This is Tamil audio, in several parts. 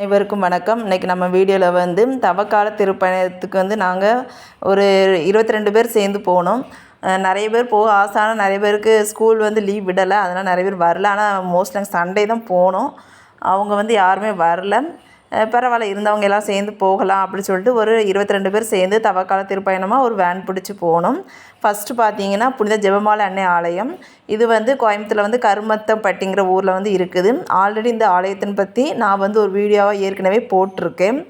அனைவருக்கும் வணக்கம். இன்றைக்கி நம்ம வீடியோவில் வந்து தவக்கால திருப்பயணத்துக்கு வந்து நாங்கள் ஒரு இருபத்தி ரெண்டு பேர் சேர்ந்து போனோம். நிறைய பேர் போக ஆசை ஆனால் நிறைய பேருக்கு ஸ்கூல் வந்து லீவ் விடலை. அதனால் நிறைய பேர் வரல. ஆனால் மோஸ்ட் நாங்கள் சண்டே தான் போனோம். அவங்க வந்து யாருமே வரல. பரவாயில்ல இருந்தவங்க எல்லாம் சேர்ந்து போகலாம் அப்படின்னு சொல்லிட்டு ஒரு இருபத்தி ரெண்டு பேர் சேர்ந்து தவக்கால திருப்பயணமாக ஒரு வேன் பிடிச்சி போகணும். ஃபஸ்ட்டு பார்த்தீங்கன்னா புனித ஜெபமாலை அன்னை ஆலயம். இது வந்து கோயம்புத்தூரில் வந்து கருமத்தப்பட்டிங்கிற ஊரில் வந்து இருக்குது. ஆல்ரெடி இந்த ஆலயத்தின் பற்றி நான் வந்து ஒரு வீடியோவாக ஏற்கனவே போட்டிருக்கேன்.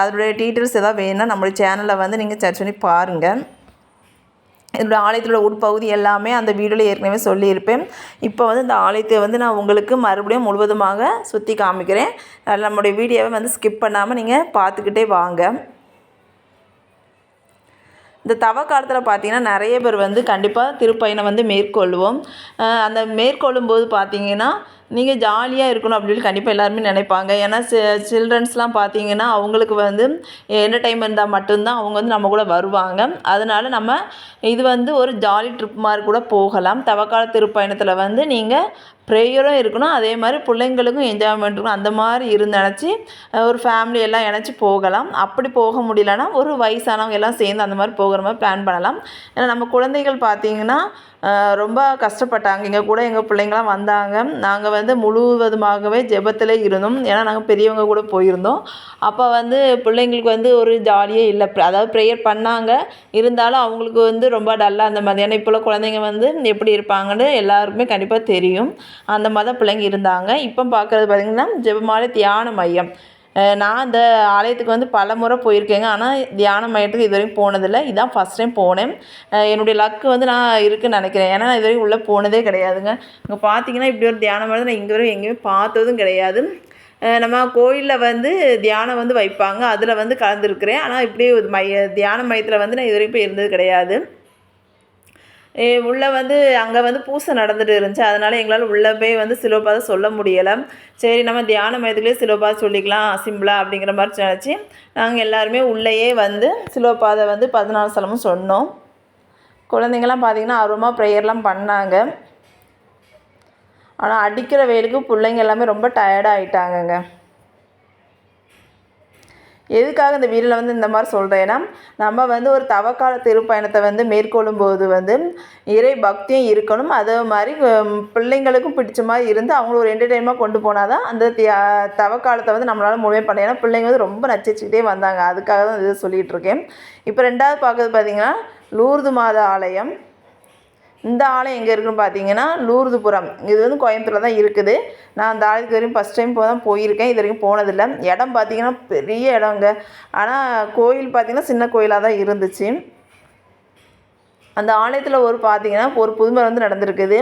அதனுடைய டீட்டெயில்ஸ் எதாவது வேணும்னா நம்மளுடைய சேனலில் வந்து நீங்கள் சர்ச் பண்ணி பாருங்கள் இதோட ஆலயத்தோட உட்பகுதி எல்லாமே அந்த வீடியோவில் ஏற்கனவே சொல்லியிருப்பேன். இப்போ வந்து இந்த ஆலயத்தை வந்து நான் உங்களுக்கு மறுபடியும் முழுவதுமாக சுற்றி காமிக்கிறேன். நம்முடைய வீடியோவை வந்து ஸ்கிப் பண்ணாமல் நீங்கள் பார்த்துக்கிட்டே வாங்க. இந்த தவ காலத்தில் பார்த்தீங்கன்னா நிறைய பேர் வந்து கண்டிப்பாக திருப்பயணம் வந்து மேற்கொள்வோம். அந்த மேற்கொள்ளும் போது பார்த்தீங்கன்னா நீங்கள் ஜாலியாக இருக்கணும் அப்படின்னு கண்டிப்பாக எல்லாருமே நினைப்பாங்க. ஏன்னா சி சில்ட்ரன்ஸ்லாம் பார்த்தீங்கன்னா அவங்களுக்கு வந்து என்டர்டைன்மெண்ட் இருந்தால் மட்டும்தான் அவங்க வந்து நம்ம கூட வருவாங்க. அதனால நம்ம இது வந்து ஒரு ஜாலி ட்ரிப் மாதிரி கூட போகலாம். தவக்கால திருப்பயணத்தில் வந்து நீங்கள் ப்ரேயரும் இருக்கணும். அதே மாதிரி பிள்ளைங்களுக்கும் என்ஜாய்மெண்ட் இருக்கணும். அந்த மாதிரி இருந்து நினச்சி ஒரு ஃபேமிலி எல்லாம் இணைச்சி போகலாம். அப்படி போக முடியலன்னா ஒரு வயசானவங்க எல்லாம் சேர்ந்து அந்த மாதிரி போகிற மாதிரி பிளான் பண்ணலாம். ஏன்னா நம்ம குழந்தைகள் பார்த்தீங்கன்னா ரொம்ப கஷ்டப்பட்டாங்க. இங்கே கூட எங்கள் பிள்ளைங்களாம் வந்தாங்க. நாங்கள் வந்து முழுவதுமாகவே ஜெபத்தில் இருந்தோம். ஏன்னா நாங்கள் பெரியவங்க கூட போயிருந்தோம். அப்போ வந்து பிள்ளைங்களுக்கு வந்து ஒரு ஜாலியே இல்லை. அதாவது ப்ரேயர் பண்ணாங்க. இருந்தாலும் அவங்களுக்கு வந்து ரொம்ப டல்லாக அந்த மாதிரி. ஏன்னா இப்போலாம் குழந்தைங்க வந்து எப்படி இருப்பாங்கன்னு எல்லாருக்குமே கண்டிப்பாக தெரியும். அந்த மாதிரி தான் பிள்ளைங்க இருந்தாங்க. இப்போ பார்க்குறது பார்த்திங்கன்னா ஜெபமாலை தியான மையம். நான் இந்த ஆலயத்துக்கு வந்து பல முறை போயிருக்கேங்க. ஆனால் தியான மையத்துக்கு இது வரைக்கும் போனதில்லை. இதான் ஃபஸ்ட் டைம் போனேன். என்னுடைய லக்கு வந்து நான் இருக்குன்னு நினைக்கிறேன். ஏன்னா நான் இது வரைக்கும் உள்ளே போனதே கிடையாதுங்க. இங்கே பார்த்தீங்கன்னா இப்படி ஒரு தியான மையத்தை நான் இங்கே வரைக்கும் எங்கேயுமே பார்த்ததும் கிடையாது. நம்ம கோயிலில் வந்து தியானம் வந்து வைப்பாங்க. அதில் வந்து கலந்துருக்கிறேன். ஆனால் இப்படி மைய தியான மையத்தில் வந்து நான் இது வரைக்கும் போய் இருந்தது கிடையாது. உள்ளே வந்து அங்கே வந்து பூசை நடந்துட்டு இருந்துச்சு. அதனால் எங்களால் உள்ளே போய் வந்து சிலோபாதை சொல்ல முடியலை. சரி நம்ம தியான மையத்துலேயே சிலோபாதை சொல்லிக்கலாம் சிம்பிளாக அப்படிங்கிற மாதிரி நினச்சி நாங்கள் எல்லாருமே உள்ளேயே வந்து சிலோபாதை வந்து பதினாலு சலமும் சொன்னோம். குழந்தைங்கள்லாம் பார்த்திங்கன்னா ஆர்வமாக ப்ரேயர்லாம் பண்ணாங்க. ஆனால் அடிக்கிற வெயிலுக்கு பிள்ளைங்க எல்லாமே ரொம்ப டயர்டாக ஆகிட்டாங்கங்க எதுக்காக இந்த வீடியோவில் வந்து இந்த மாதிரி சொல்கிறேன்னா நம்ம வந்து ஒரு தவக்கால திருப்பயணத்தை வந்து மேற்கொள்ளும் போது வந்து இறை பக்தியும் இருக்கணும். அதே மாதிரி பிள்ளைங்களுக்கும் பிடிச்ச மாதிரி இருந்து அவங்கள ஒரு என்டர்டெயின்மெண்ட் கொண்டு போனால் தான் அந்த தியா- தவக்காலத்தை வந்து நம்மளால் முழுமையாக பண்ண ஏன்னா பிள்ளைங்க வந்து ரொம்ப நச்சிச்சுக்கிட்டே வந்தாங்க. அதுக்காக தான் இது சொல்லிகிட்டு இருக்கேன். இப்போ ரெண்டாவது பார்க்குறது பார்த்திங்கன்னா லூர்து மாத ஆலயம். இந்த ஆலயம் எங்கே இருக்குன்னு பார்த்தீங்கன்னா லூர்துபுரம். இது வந்து கோயம்புத்தூரில் தான் இருக்குது. நான் அந்த ஆலயத்துக்கு வரைக்கும் ஃபஸ்ட் டைம் இப்போ தான் போயிருக்கேன். இது வரைக்கும் போனதில்லை. இடம் பார்த்திங்கன்னா பெரிய இடங்க. ஆனால் கோயில் பார்த்தீங்கன்னா சின்ன கோயிலாக தான் இருந்துச்சு. அந்த ஆலயத்தில் ஒரு பார்த்தீங்கன்னா ஒரு புதுமை வந்து நடந்திருக்குது.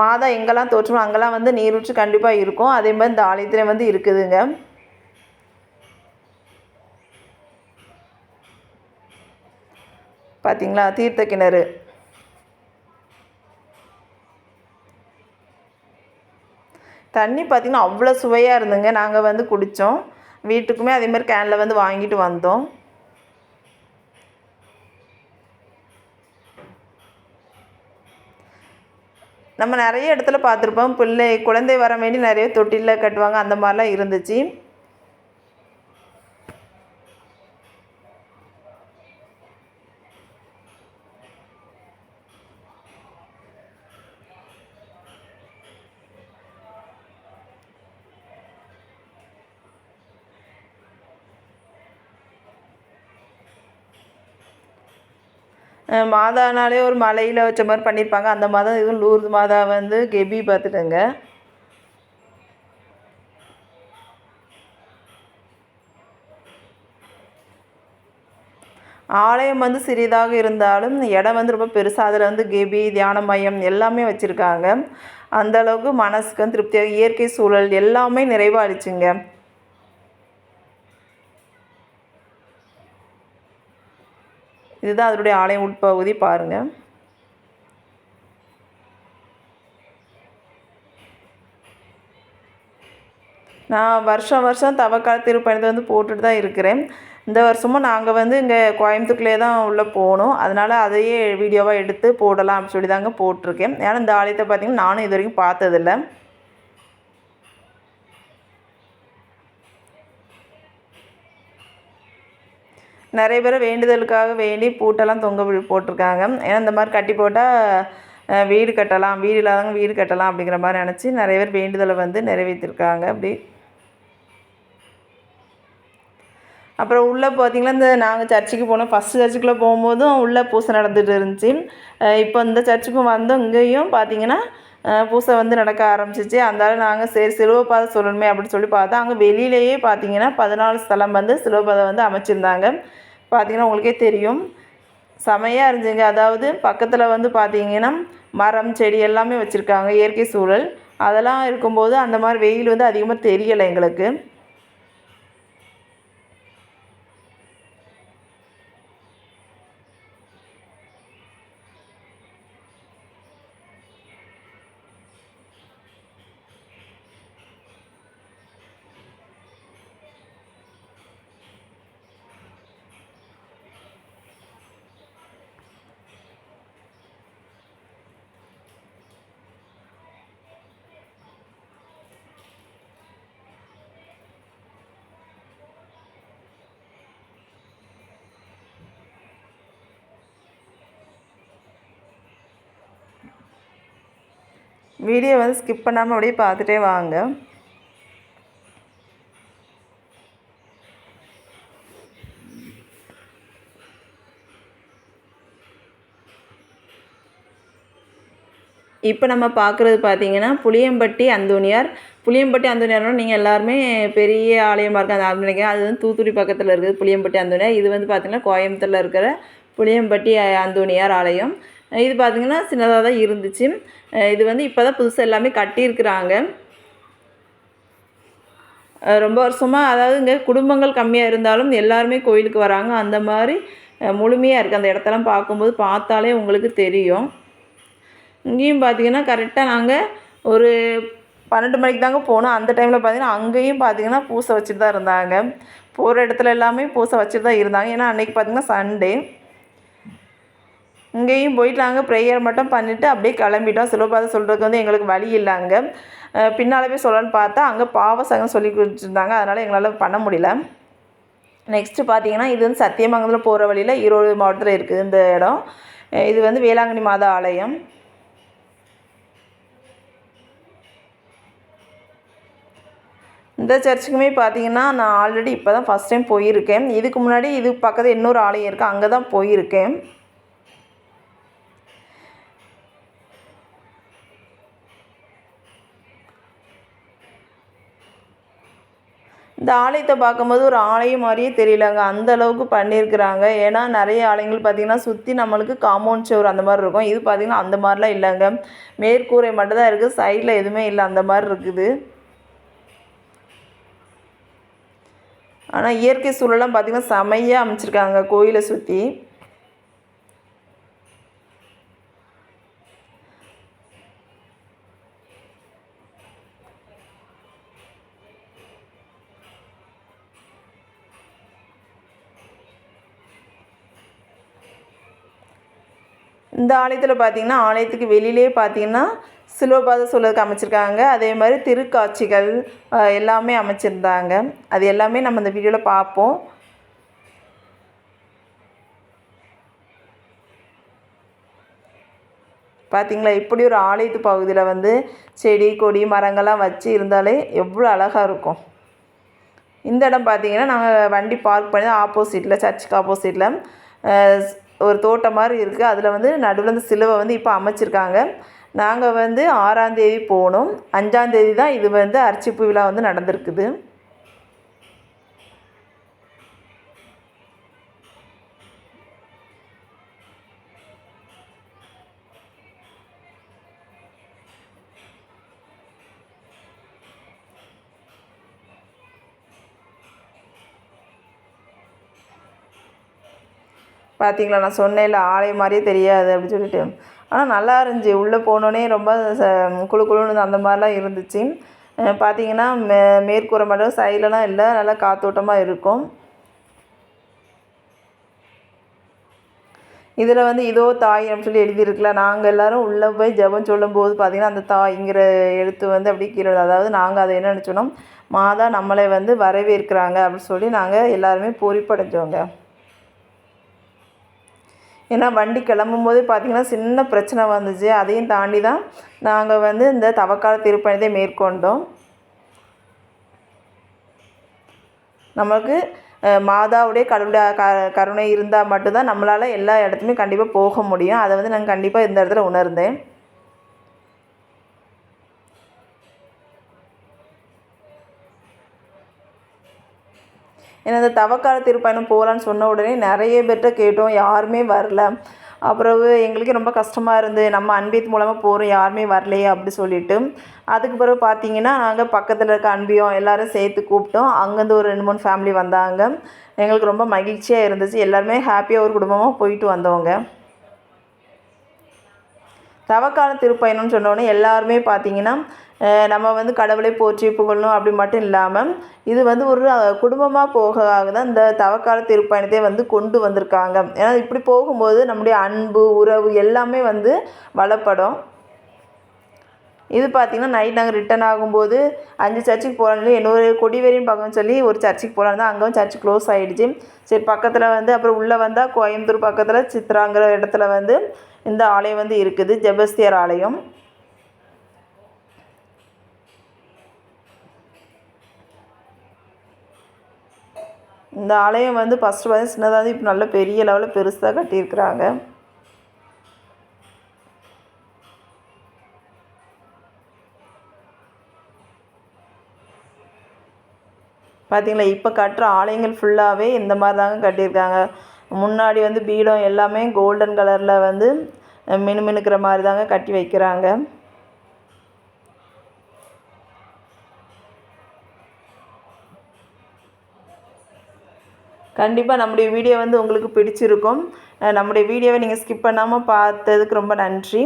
மாதா எங்கெல்லாம் தோற்றுமோ அங்கெல்லாம் வந்து நீரூற்று கண்டிப்பாக இருக்கும். அதே மாதிரி இந்த ஆலயத்துலேயும் வந்து இருக்குதுங்க. பார்த்திங்களா தீர்த்த கிணறு. தண்ணி பார்த்திங்கன்னா அவ்வளோ சுவையாக இருந்துங்க. நாங்கள் வந்து குடித்தோம் வீட்டுக்குமே அதே மாதிரி கேனில் வந்து வாங்கிட்டு வந்தோம். நம்ம நிறைய இடத்துல பார்த்துருப்போம். பிள்ளை குழந்தை வர வேண்டி நிறைய தொட்டிலில் கட்டுவாங்க. அந்த மாதிரிலாம் இருந்துச்சு. மாதானாலே ஒரு மலையில் வச்ச மாதிரி பண்ணியிருப்பாங்க அந்த மாதம் இதுவும் லூர்து மாதா வந்து கெபி பார்த்துட்டுங்க ஆலயம் வந்து சிறிதாக இருந்தாலும் இடம் வந்து ரொம்ப பெருசாக அதில் வந்து கெபி தியான மையம் எல்லாமே வச்சுருக்காங்க. அந்த அளவுக்கு மனசுக்கு வந்து திருப்தியாக இயற்கை சூழல் எல்லாமே நிறைவாக இதுதான் அதனுடைய ஆலயம் உட்பகுதி பாருங்கள் நான் வருஷம் வருஷம் தவக்கால திருப்பயணத்தை வந்து போட்டுட்டு தான் இருக்கிறேன். இந்த வருஷமும் நாங்கள் வந்து இங்கே கோயம்புத்தூர்லேயே தான் உள்ளே போகணும். அதனால் அதையே வீடியோவாக எடுத்து போடலாம் அப்படின்னு சொல்லி தாங்க போட்டிருக்கேன். ஏன்னா இந்த ஆலயத்தை பார்த்திங்கன்னா நானும் இது வரைக்கும் பார்த்ததில்ல. நிறைய பேர் வேண்டுதலுக்காக வேண்டி பூட்டெல்லாம் தொங்க போட்டிருக்காங்க. ஏன்னா இந்த மாதிரி கட்டி போட்டால் வீடு கட்டலாம் வீடு இல்லாதவங்க வீடு கட்டலாம் அப்படிங்கிற மாதிரி நினச்சி நிறைய பேர் வேண்டுதலை வந்து நிறைவேற்றிருக்காங்க. அப்படி. அப்புறம் உள்ளே பார்த்தீங்கன்னா இந்த நாங்கள் சர்ச்சுக்கு போனோம் ஃபஸ்ட்டு சர்ச்சுக்குள்ளே போகும்போதும் உள்ளே பூசை நடந்துகிட்டு இருந்துச்சு. இப்போ இந்த சர்ச்சுக்கும் வந்தோம் இங்கேயும் பார்த்தீங்கன்னா பூசை வந்து நடக்க ஆரம்பிச்சிச்சு. அந்தாலும் நாங்கள் சரி சிலுவைப்பாதை சொல்லணுமே அப்படின்னு சொல்லி பார்த்தா அங்கே வெளியிலேயே பார்த்தீங்கன்னா பதினாலு ஸ்தலம் வந்து சிலுவைப்பாதை வந்து அமைச்சிருந்தாங்க. பார்த்திங்கன்னா உங்களுக்கே தெரியும். செமையாக இருந்துச்சுங்க. அதாவது பக்கத்தில் வந்து பார்த்தீங்கன்னா மரம் செடி எல்லாமே வச்சுருக்காங்க. இயற்கை சூழல். அதெல்லாம் இருக்கும்போது அந்த மாதிரி வெயில் வந்து அதிகமாக தெரியலை எங்களுக்கு. வீடியோ வந்து ஸ்கிப் பண்ணாமல் அப்படியே பார்த்துட்டே வாங்க. இப்போ நம்ம பார்க்குறது பார்த்தீங்கன்னா புளியம்பட்டி அந்தோனியார் புளியம்பட்டி அந்தோனியார்னா நீங்கள் எல்லாருமே பெரிய ஆலயமாக இருக்க அந்த ஆலயம் அது வந்து தூத்துக்குடி பக்கத்தில் இருக்குது புளியம்பட்டி அந்தோனியார் இது வந்து பார்த்திங்கன்னா கோயம்புத்தூரில் இருக்கிற புளியம்பட்டி அந்தோனியார் ஆலயம். இது பார்த்திங்கன்னா சின்னதாக தான் இருந்துச்சு. இது வந்து இப்போ தான் புதுசாக எல்லாமே கட்டியிருக்கிறாங்க. ரொம்ப வருஷமாக அதாவது இங்கே குடும்பங்கள் கம்மியாக இருந்தாலும் எல்லாருமே கோயிலுக்கு வராங்க. அந்த மாதிரி முழுமையாக இருக்குது அந்த இடத்தெல்லாம் பார்க்கும்போது பார்த்தாலே உங்களுக்கு தெரியும். இங்கேயும் பார்த்திங்கன்னா கரெக்டாக நாங்கள் ஒரு பன்னெண்டு மணிக்கு தாங்க போனோம். அந்த டைமில் பார்த்திங்கன்னா அங்கேயும் பார்த்திங்கன்னா பூசை வச்சுட்டு தான் இருந்தாங்க. போகிற இடத்துல எல்லாமே பூசை வச்சுட்டு தான் இருந்தாங்க. ஏன்னா அன்றைக்கி பார்த்திங்கன்னா சண்டே இங்கேயும் போயிட்டு நாங்கள் ப்ரேயர் மட்டும் பண்ணிவிட்டு அப்படியே கிளம்பிட்டோம். சிலோபாதை சொல்கிறதுக்கு வந்து எங்களுக்கு வழி இல்லை அங்கே. பின்னால் போய் சொல்லலான்னு பார்த்தா அங்கே பாவசகம் சொல்லி கொடுத்துருந்தாங்க. அதனால் எங்களால் பண்ண முடியல. நெக்ஸ்ட்டு பார்த்தீங்கன்னா இது வந்து சத்தியமங்கலத்தில் போகிற வழியில் ஈரோடு மாவட்டத்தில் இருக்குது இந்த இடம். இது வந்து வேளாங்கண்ணி மாதா ஆலயம். இந்த சர்ச்சுக்குமே பார்த்தீங்கன்னா நான் ஆல்ரெடி இப்போ தான் ஃபஸ்ட் டைம் போயிருக்கேன். இதுக்கு முன்னாடி இது பக்கத்தில் இன்னொரு ஆலயம் இருக்குது அங்கே தான் போயிருக்கேன். இந்த ஆலயத்தை பார்க்கும்போது ஒரு ஆலயம் மாதிரியே தெரியலங்க. அந்த அளவுக்கு பண்ணியிருக்கிறாங்க. ஏன்னா நிறைய ஆலயங்கள் பார்த்திங்கன்னா சுற்றி நம்மளுக்கு காம்பவுண்ட் சுவர் அந்த மாதிரி இருக்கும். இது பார்த்திங்கன்னா அந்த மாதிரிலாம் இல்லைங்க. மேற்கூரை மட்டும்தான் இருக்குது சைடில் எதுவுமே இல்லை. அந்த மாதிரி இருக்குது. ஆனால் இயற்கை சூழலாம் பார்த்திங்கன்னா செமையாக அமைச்சிருக்காங்க கோயிலை சுற்றி இந்த ஆலயத்தில் பார்த்திங்கன்னா ஆலயத்துக்கு வெளியிலே பார்த்திங்கன்னா சிலுவபாத சூழலுக்கு அமைச்சிருக்காங்க. அதே மாதிரி திருக்காட்சிகள் எல்லாமே அமைச்சிருந்தாங்க. அது எல்லாமே நம்ம இந்த வீடியோவில் பார்ப்போம் பார்த்திங்களா இப்படி ஒரு ஆலயத்து பகுதியில் வந்து செடி கொடி மரங்கள்லாம் வச்சு இருந்தாலே எவ்வளோ அழகாக இருக்கும். இந்த இடம் பார்த்திங்கன்னா நாங்கள் வண்டி பார்க் பண்ணி ஆப்போசிட்டில் சர்ச்சுக்கு ஆப்போசிட்டில் ஒரு தோட்டம் மாதிரி இருக்குது அதில் வந்து நடுவில் இந்த சிலுவை வந்து இப்போ அமைச்சிருக்காங்க. நாங்கள் வந்து ஆறாந்தேதி போனோம் அஞ்சாந்தேதி தான் இது வந்து அர்ச்சிப்பு விழா வந்து நடந்திருக்குது. பார்த்தீங்களா நான் சொன்னேன்ல ஆலயம் மாதிரியே தெரியாது அப்படின்னு சொல்லிட்டு. ஆனால் நல்லா இருந்துச்சு. உள்ளே போனோடனே ரொம்ப ச குழு குழுன்னு அந்த மாதிரிலாம் இருந்துச்சு. பார்த்தீங்கன்னா மே மேற்கூரை மட்டும் சைட்லலாம் இல்லை. நல்லா காத்தோட்டமாக இருக்கும். இதில் வந்து இதோ தாய் அப்படின்னு சொல்லி எழுதியிருக்கல. நாங்கள் எல்லோரும் உள்ளே போய் ஜெபம் சொல்லும்போது பார்த்திங்கன்னா அந்த தாய்ங்கிற எழுத்து வந்து அப்படியே கீழே அதாவது நாங்கள் அதை என்ன நினச்சோன்னா மாதா நம்மளை வந்து வரவேற்கிறாங்க அப்படின்னு சொல்லி நாங்கள் எல்லாருமே பொறிப்படைஞ்சோங்க. ஏன்னா வண்டி கிளம்பும் போதே பார்த்திங்கன்னா சின்ன பிரச்சனை வந்துச்சு. அதையும் தாண்டி தான் நாங்கள் வந்து இந்த தவக்கால திருப்பணியை மேற்கொண்டோம். நமக்கு மாதாவுடைய கடவுளுடைய க கருணை இருந்தால் மட்டும்தான் நம்மளால் எல்லா இடத்துலையும் கண்டிப்பாக போக முடியும். அதை வந்து நாங்கள் கண்டிப்பாக இந்த இடத்துல உணர்ந்தேன். ஏன்னா இந்த தவக்கால திருப்பயணம் போகலான்னு சொன்ன உடனே நிறைய பேர்கிட்ட கேட்டோம் யாருமே வரல. அப்புறவு எங்களுக்கு ரொம்ப கஷ்டமாக இருந்து நம்ம அன்பியத்து மூலமாக போகிறோம் யாருமே வரலையே அப்படி சொல்லிட்டு. அதுக்கு பிறகு பார்த்தீங்கன்னா நாங்கள் பக்கத்தில் இருக்க அன்பியம் எல்லோரும் சேர்த்து கூப்பிட்டோம். அங்கேருந்து ஒரு ரெண்டு மூணு ஃபேமிலி வந்தாங்க. எங்களுக்கு ரொம்ப மகிழ்ச்சியாக இருந்துச்சு. எல்லாருமே ஹாப்பியாக ஒரு குடும்பமாக போயிட்டு வந்தவங்க. தவக்கால திருப்பயணம்னு சொன்னோடனே எல்லாருமே பார்த்தீங்கன்னா நம்ம வந்து கடவுளை போற்றி புகழணும் அப்படி மட்டும் இல்லாமல் இது வந்து ஒரு குடும்பமாக போக தான் இந்த தவக்கால திருப்பயணத்தை வந்து கொண்டு வந்திருக்காங்க. ஏன்னா இப்படி போகும்போது நம்முடைய அன்பு உறவு எல்லாமே வந்து வளப்படும். இது பார்த்திங்கன்னா நைட் நாங்கள் ரிட்டர்ன் ஆகும்போது அஞ்சு சர்ச்சுக்கு போகலான்னு இன்னொரு கொடிவேரின்னு பார்க்கணும்னு சொல்லி ஒரு சர்ச்சுக்கு போகலான்னு தான் அங்கேயும் சர்ச் க்ளோஸ் ஆகிடுச்சு சரி பக்கத்தில் வந்து அப்புறம் உள்ளே வந்தால் கோயம்புத்தூர் பக்கத்தில் சித்ராங்கிற இடத்துல வந்து இந்த ஆலயம் வந்து இருக்குது ஜெபஸ்தியர் ஆலயம். இந்த ஆலயம் வந்து ஃபஸ்ட்டு வந்து சின்னதாக இப்போ நல்ல பெரிய லெவலில் பெருசாக கட்டியிருக்கிறாங்க. பார்த்தீங்களா இப்போ கட்டுற ஆலயங்கள் ஃபுல்லாகவே இந்த மாதிரி தாங்க கட்டியிருக்காங்க. முன்னாடி வந்து பீடம் எல்லாமே கோல்டன் கலரில் வந்து மினு மினுக்கிற மாதிரி தாங்க கட்டி வைக்கிறாங்க. கண்டிப்பாக நம்முடைய வீடியோ வந்து உங்களுக்கு பிடிச்சிருக்கும். நம்முடைய வீடியோவை நீங்கள் ஸ்கிப் பண்ணாமல் பார்த்ததுக்கு ரொம்ப நன்றி.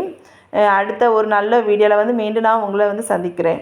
அடுத்த ஒரு நல்ல வீடியோவில் வந்து மீண்டும் நான் உங்களை வந்து சந்திக்கிறேன்.